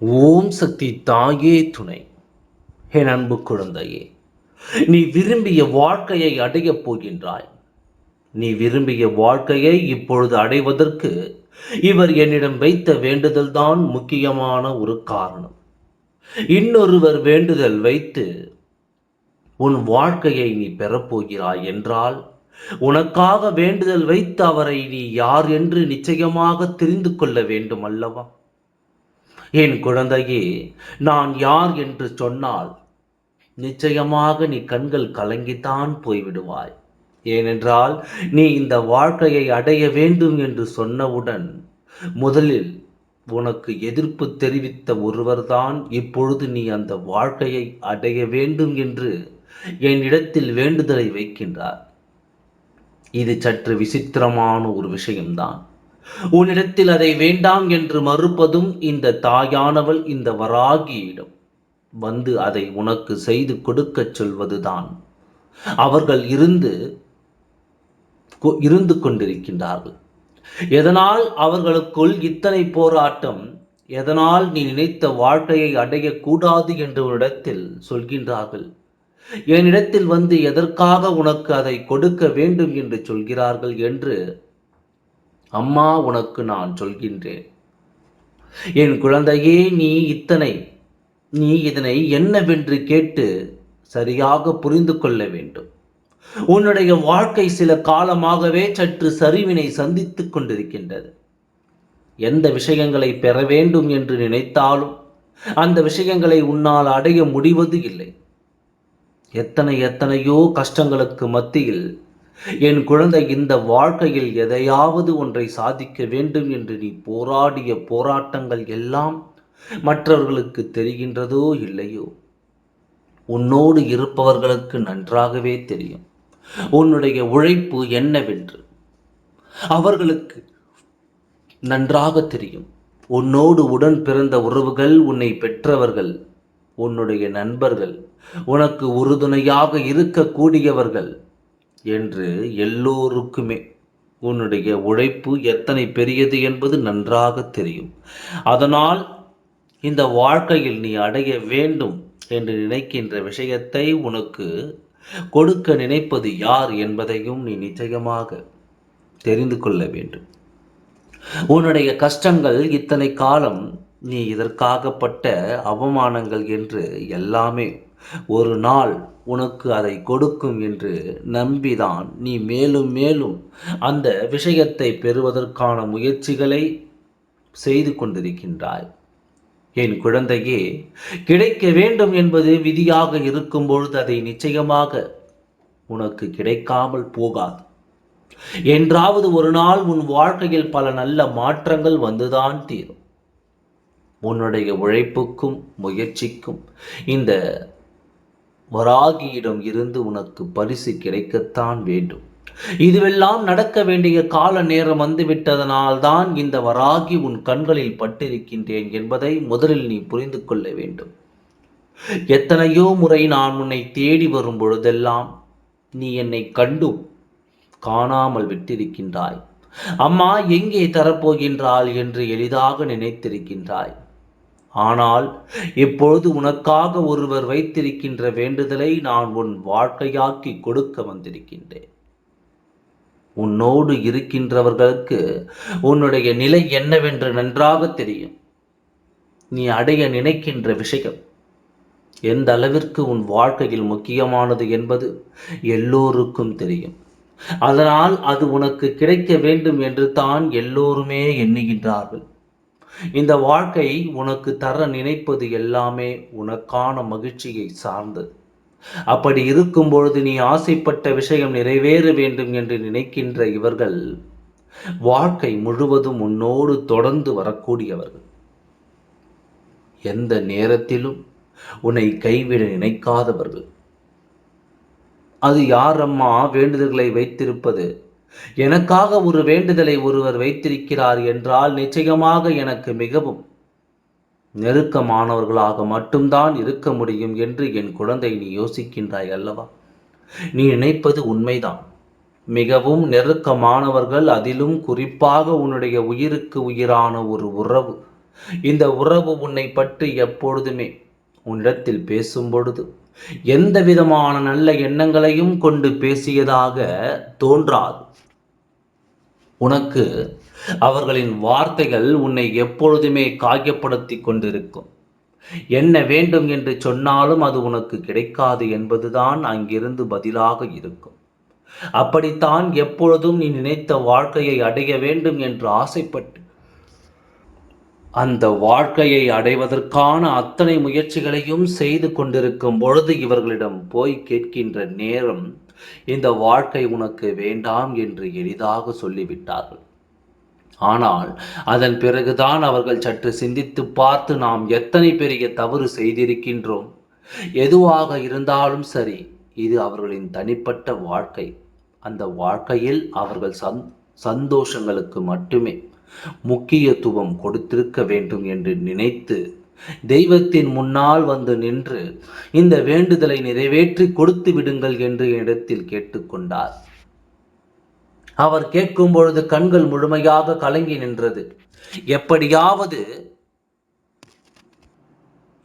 ஓம் சக்தி தாயே துணை. என் அன்பு குழந்தையே நீ விரும்பிய வாழ்க்கையை அடையப் போகின்றாய். நீ விரும்பிய வாழ்க்கையை இப்பொழுது அடைவதற்கு இவர் என்னிடம் வைத்த வேண்டுதல்தான் முக்கியமான ஒரு காரணம். இன்னொருவர் வேண்டுதல் வைத்து உன் வாழ்க்கையை நீ பெறப்போகிறாய் என்றால் உனக்காக வேண்டுதல் வைத்து அவரை நீ யார் என்று நிச்சயமாக தெரிந்து கொள்ள வேண்டும் அல்லவா என் குழந்தையே நான் யார் என்று சொன்னால் நிச்சயமாக நீ கண்கள் கலங்கித்தான் போய்விடுவாய். ஏனென்றால் நீ இந்த வாழ்க்கையை அடைய வேண்டும் என்று சொன்னவுடன் முதலில் உனக்கு எதிர்ப்பு தெரிவித்த ஒருவர்தான் இப்பொழுது நீ அந்த வாழ்க்கையை அடைய வேண்டும் என்று என்னிடத்தில் வேண்டுதலை வைக்கின்றார். இது சற்று விசித்திரமான ஒரு விஷயம்தான். உன்னிடத்தில் அதை வேண்டாம் என்று மறுப்பதும் இந்த தாயானவள் இந்த வராகியிடம். வந்து அதை உனக்கு செய்து கொடுக்கச் சொல்வதுதான். அவர்கள் இருந்து கொ- இருந்து கொண்டிருக்கின்றார்கள். எதனால் அவர்களுக்குள் இத்தனை போராட்டம்? எதனால் நீ நினைத்த வாழ்க்கையை அடையக்கூடாது என்று உன்னிடத்தில் சொல்கின்றார்கள். என்னிடத்தில் வந்து எதற்காக உனக்கு அதை கொடுக்க வேண்டும் என்று சொல்கிறார்கள் என்று அம்மா உனக்கு நான் சொல்கின்றேன். என் குழந்தையே நீ இத்தனை நீ இதனை என்னவென்று கேட்டு சரியாக புரிந்து கொள்ள வேண்டும். உன்னுடைய வாழ்க்கை சில காலமாகவே சற்று சரிவினை சந்தித்துக் கொண்டிருக்கின்றது. எந்த விஷயங்களை பெற வேண்டும் என்று நினைத்தாலும் அந்த விஷயங்களை உன்னால் அடைய முடிவது இல்லை. எத்தனை எத்தனையோ கஷ்டங்களுக்கு மத்தியில் என் குழந்தை இந்த வாழ்க்கையில் எதையாவது ஒன்றை சாதிக்க வேண்டும் என்று நீ போராடிய போராட்டங்கள் எல்லாம் மற்றவர்களுக்கு தெரிகின்றதோ இல்லையோ? உன்னோடு இருப்பவர்களுக்கு நன்றாகவே தெரியும். உன்னுடைய உழைப்பு என்னவென்று? அவர்களுக்கு நன்றாக தெரியும். உன்னோடு உடன் பிறந்த உறவுகள் உன்னை பெற்றவர்கள் உன்னுடைய நண்பர்கள் உனக்கு உறுதுணையாக இருக்கக்கூடியவர்கள் என்று எல்லோருக்குமே உன்னுடைய உழைப்பு எத்தனை பெரியது என்பது நன்றாக தெரியும். அதனால் இந்த வாழ்க்கையில் நீ அடைய வேண்டும் என்று நினைக்கின்ற விஷயத்தை உனக்கு கொடுக்க நினைப்பது யார் என்பதையும் நீ நிச்சயமாக தெரிந்து கொள்ள வேண்டும். உன்னுடைய கஷ்டங்கள் இத்தனை காலம் நீ இதற்காகப்பட்ட அவமானங்கள் என்று எல்லாமே ஒரு நாள் உனக்கு அதை கொடுக்கும் என்று நம்பிதான். நீ மேலும் மேலும் அந்த விஷயத்தை பெறுவதற்கான முயற்சிகளை செய்து கொண்டிருக்கின்றாய். என் குழந்தையே கிடைக்க வேண்டும் என்பது விதியாக இருக்கும் பொழுது அதை நிச்சயமாக உனக்கு கிடைக்காமல் போகாது. என்றாவது ஒரு நாள் உன் வாழ்க்கையில் பல நல்ல மாற்றங்கள் வந்துதான் தீரும். உன்னுடைய உழைப்புக்கும் முயற்சிக்கும் இந்த வராகியிடம் இருந்து உனக்கு பரிசு கிடைக்கத்தான் வேண்டும். இதுவெல்லாம் நடக்க வேண்டிய கால நேரம் வந்துவிட்டதனால்தான் இந்த வராகி உன் கண்களில் பட்டிருக்கின்றேன் என்பதை முதலில் நீ புரிந்து கொள்ள வேண்டும். எத்தனையோ முறை நான் உன்னை தேடி வரும் பொழுதெல்லாம் நீ என்னை கண்டும் காணாமல் விட்டிருக்கின்றாய். அம்மா எங்கே தரப்போகின்றாள் என்று எளிதாக நினைத்திருக்கின்றாய். ஆனால் இப்பொழுது உனக்காக ஒருவர் வைத்திருக்கின்ற வேண்டுதலை நான் உன் வாழ்க்கையாக்கி கொடுக்க வந்திருக்கின்றேன். உன்னோடு இருக்கின்றவர்களுக்கு உன்னுடைய நிலை என்னவென்று நன்றாக தெரியும். நீ அடைய நினைக்கின்ற விஷயம் எந்த அளவிற்கு உன் வாழ்க்கையில் முக்கியமானது என்பது எல்லோருக்கும் தெரியும். அதனால் அது உனக்கு கிடைக்க வேண்டும் என்று தான் எல்லோருமே எண்ணுகின்றார்கள். இந்த வாழ்க்கை உனக்கு தர நினைப்பது எல்லாமே உனக்கான மகிழ்ச்சியை சார்ந்தது. அப்படி இருக்கும் பொழுது நீ ஆசைப்பட்ட விஷயம் நிறைவேற வேண்டும் என்று நினைக்கின்ற இவர்கள் வாழ்க்கை முழுவதும் உன்னோடு தொடர்ந்து வரக்கூடியவர்கள். எந்த நேரத்திலும் உன்னை கைவிட நினைக்காதவர்கள். அது யாரம்மா வேண்டுதல்களை வைத்திருப்பது? எனக்காக ஒரு வேண்டுதலை ஒருவர் வைத்திருக்கிறார் என்றால் நிச்சயமாக எனக்கு மிகவும் நெருக்கமானவர்களாக மட்டும்தான் இருக்க முடியும் என்று என் குழந்தை நீ யோசிக்கின்றாய் அல்லவா? நீ நினைப்பது உண்மைதான். மிகவும் நெருக்கமானவர்கள் அதிலும் குறிப்பாக உன்னுடைய உயிருக்கு உயிரான ஒரு உறவு. இந்த உறவு உன்னை பற்றி எப்பொழுதுமே உன்னிடத்தில் பேசும் பொழுது எந்த விதமான நல்ல எண்ணங்களையும் கொண்டு பேசியதாக தோன்றாது. உனக்கு அவர்களின் வார்த்தைகள் உன்னை எப்பொழுதுமே காயப்படுத்தி கொண்டிருக்கும். என்ன வேண்டும் என்று சொன்னாலும் அது உனக்கு கிடைக்காது என்பதுதான் அங்கிருந்து பதிலாக இருக்கும். அப்படித்தான் எப்பொழுதும் நீ நினைத்த வாழ்க்கையை அடைய வேண்டும் என்று ஆசைப்பட்டு அந்த வாழ்க்கையை அடைவதற்கான அத்தனை முயற்சிகளையும் செய்து கொண்டிருக்கும் பொழுது இவர்களிடம் போய் கேட்கின்ற நேரம் இந்த வாழ்க்கை உனக்கு வேண்டாம் என்று எளிதாக சொல்லிவிட்டார்கள். ஆனால் அதன் பிறகுதான் அவர்கள் சற்று சிந்தித்து பார்த்து நாம் எத்தனை பெரிய தவறு செய்திருக்கின்றோம். எதுவாக இருந்தாலும் சரி இது அவர்களின் தனிப்பட்ட வாழ்க்கை. அந்த வாழ்க்கையில் அவர்கள் சந் சந்தோஷங்களுக்கு மட்டுமே. முக்கியத்துவம் கொடுத்திருக்க வேண்டும் என்று நினைத்து தெய்வத்தின் முன்னால் வந்து நின்று இந்த வேண்டுதலை நிறைவேற்றி கொடுத்து விடுங்கள் என்று இடத்தில் கேட்டுக்கொண்டார். அவர் கேட்கும் பொழுது கண்கள் முழுமையாக கலங்கி நின்றது. எப்படியாவது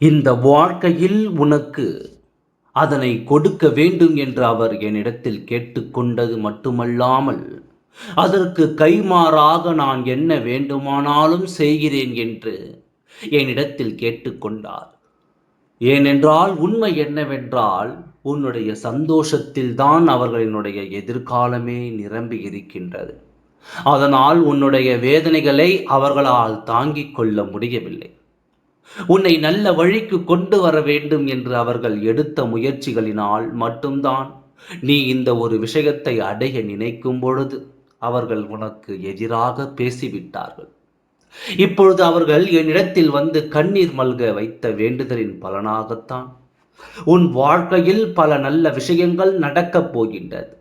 இந்த வாழ்க்கையில் உனக்கு அதனை கொடுக்க வேண்டும் என்று அவர் என்னிடத்தில் கேட்டுக்கொண்டது மட்டுமல்லாமல் அதற்கு கைமாறாக நான் என்ன வேண்டுமானாலும் செய்கிறேன் என்று என்னிடத்தில் கேட்டுக்கொண்டார். ஏனென்றால் உண்மை என்னவென்றால் உன்னுடைய சந்தோஷத்தில் தான் அவர்களினுடைய எதிர்காலமே நிரம்பி இருக்கின்றது. அதனால் உன்னுடைய வேதனைகளை அவர்களால் தாங்கிக் கொள்ள முடியவில்லை. உன்னை நல்ல வழிக்கு கொண்டு வர வேண்டும் என்று அவர்கள் எடுத்த முயற்சிகளினால் மட்டும்தான் நீ இந்த ஒரு விஷயத்தை அடைய நினைக்கும் பொழுது அவர்கள் உனக்கு எதிராக பேசிவிட்டார்கள். இப்பொழுது அவர்கள் என்னிடத்தில் வந்து கண்ணீர் மல்க வைத்த வேண்டுதலின் பலனாகத்தான் உன் வாழ்க்கையில் பல நல்ல விஷயங்கள் நடக்கப் போகின்றது.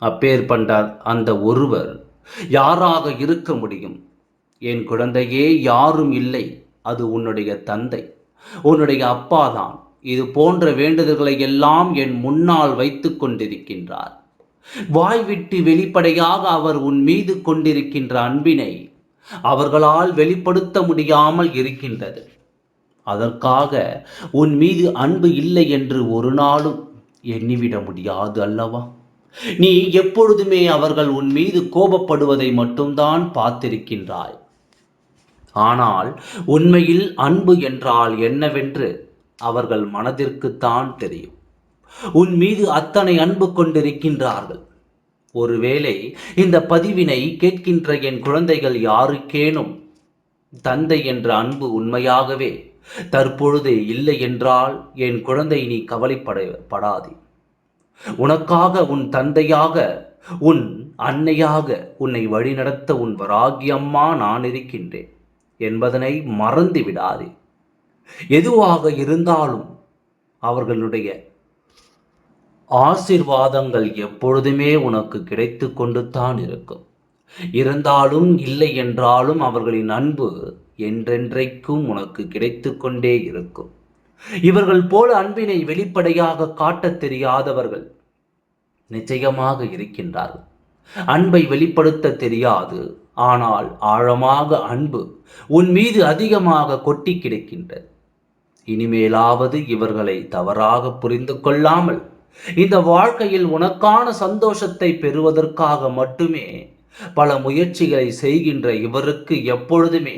அப்பேர் பண்டார் அந்த ஒருவர் யாராக இருக்க முடியும்? என் குழந்தையே யாரும் இல்லை. அது உன்னுடைய தந்தை. உன்னுடைய அப்பாதான் இது போன்ற வேண்டுதல்களை எல்லாம் என் முன்னால் வைத்து கொண்டிருக்கின்றார். வாய்விட்டு வெளிப்படையாக அவர் உன் மீது கொண்டிருக்கின்ற அன்பினை அவர்களால் வெளிப்படுத்த முடியாமல் இருக்கின்றது. அதற்காக உன் மீது அன்பு இல்லை என்று ஒரு நாளும் எண்ணிவிட முடியாது அல்லவா? நீ எப்பொழுதுமே அவர்கள் உன் மீது கோபப்படுவதை மட்டும்தான் பார்த்திருக்கின்றாய். ஆனால் உண்மையில் அன்பு என்றால் என்னவென்று அவர்கள் மனதிற்குத்தான் தெரியும். உன் மீது அத்தனை அன்பு கொண்டிருக்கின்றார்கள். ஒருவேளை இந்த பதிவினை கேட்கின்ற என் குழந்தைகள் யாருக்கேனும் தந்தை என்ற அன்பு உண்மையாகவே தற்பொழுது இல்லை என்றால் என் குழந்தை நீ கவலைப்பட படாதே. உனக்காக உன் தந்தையாக உன் அன்னையாக உன்னை வழிநடத்த உன் வராகியம்மா நான் இருக்கின்றேன் என்பதனை மறந்து விடாதே எதுவாக இருந்தாலும் அவர்களுடைய ஆசிர்வாதங்கள் எப்பொழுதுமே உனக்கு கிடைத்து கொண்டு தான் இருக்கும். இருந்தாலும் இல்லை என்றாலும் அவர்களின் அன்பு என்றென்றைக்கும் உனக்கு கிடைத்து கொண்டே இருக்கும். இவர்கள் போல அன்பினை வெளிப்படையாக காட்டத் தெரியாதவர்கள் நிச்சயமாக இருக்கின்றார்கள். அன்பை வெளிப்படுத்த தெரியாது ஆனால் ஆழமாக அன்பு உன் மீது அதிகமாக கொட்டி கிடக்கின்றது. இனிமேலாவது இவர்களை தவறாக புரிந்து கொள்ளாமல் இந்த வாழ்க்கையில் உனக்கான சந்தோஷத்தை பெறுவதற்காக மட்டுமே பல முயற்சிகளை செய்கின்ற இவருக்கு எப்பொழுதுமே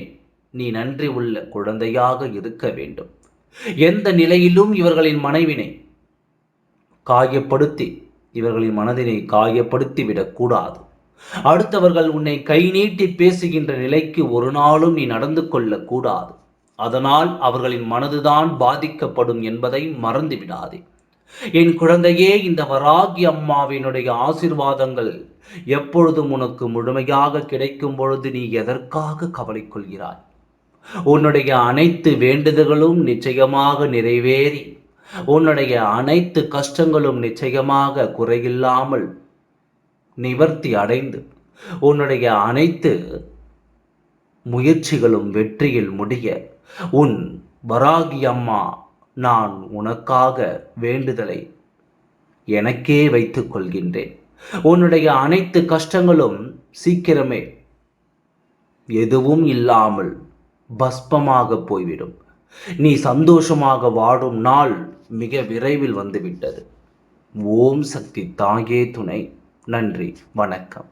நீ நன்றி உள்ள குழந்தையாக இருக்க வேண்டும். எந்த நிலையிலும் இவர்களின் மனைவினை காயப்படுத்தி இவர்களின் மனதினை காயப்படுத்தி விடக்கூடாது அடுத்தவர்கள் உன்னை கை நீட்டி பேசுகின்ற நிலைக்கு ஒரு நாளும் நீ நடந்து கொள்ளக்கூடாது அதனால் அவர்களின் மனதுதான் பாதிக்கப்படும் என்பதை மறந்து விடாதே என் குழந்தையே இந்த வராகி அம்மாவினுடைய ஆசிர்வாதங்கள் எப்பொழுதும் உனக்கு முழுமையாக கிடைக்கும் பொழுது நீ எதற்காக கவலை கொள்கிறாய் உன்னுடைய அனைத்து வேண்டுதல்களும் நிச்சயமாக நிறைவேறி உன்னுடைய அனைத்து கஷ்டங்களும் நிச்சயமாக குறையில்லாமல் நிவர்த்தி அடைந்து உன்னுடைய அனைத்து முயற்சிகளும் வெற்றியில் முடிய உன் வராகி அம்மா நான் உனக்காக வேண்டுதலை எனக்கே வைத்துக் கொள்கின்றேன். உன்னுடைய அனைத்து கஷ்டங்களும் சீக்கிரமே எதுவும் இல்லாமல் பஸ்பமாக போய்விடும். நீ சந்தோஷமாக வாடும் நாள் மிக விரைவில் வந்துவிட்டது. ஓம் சக்தி தாயே துணை. நன்றி வணக்கம்.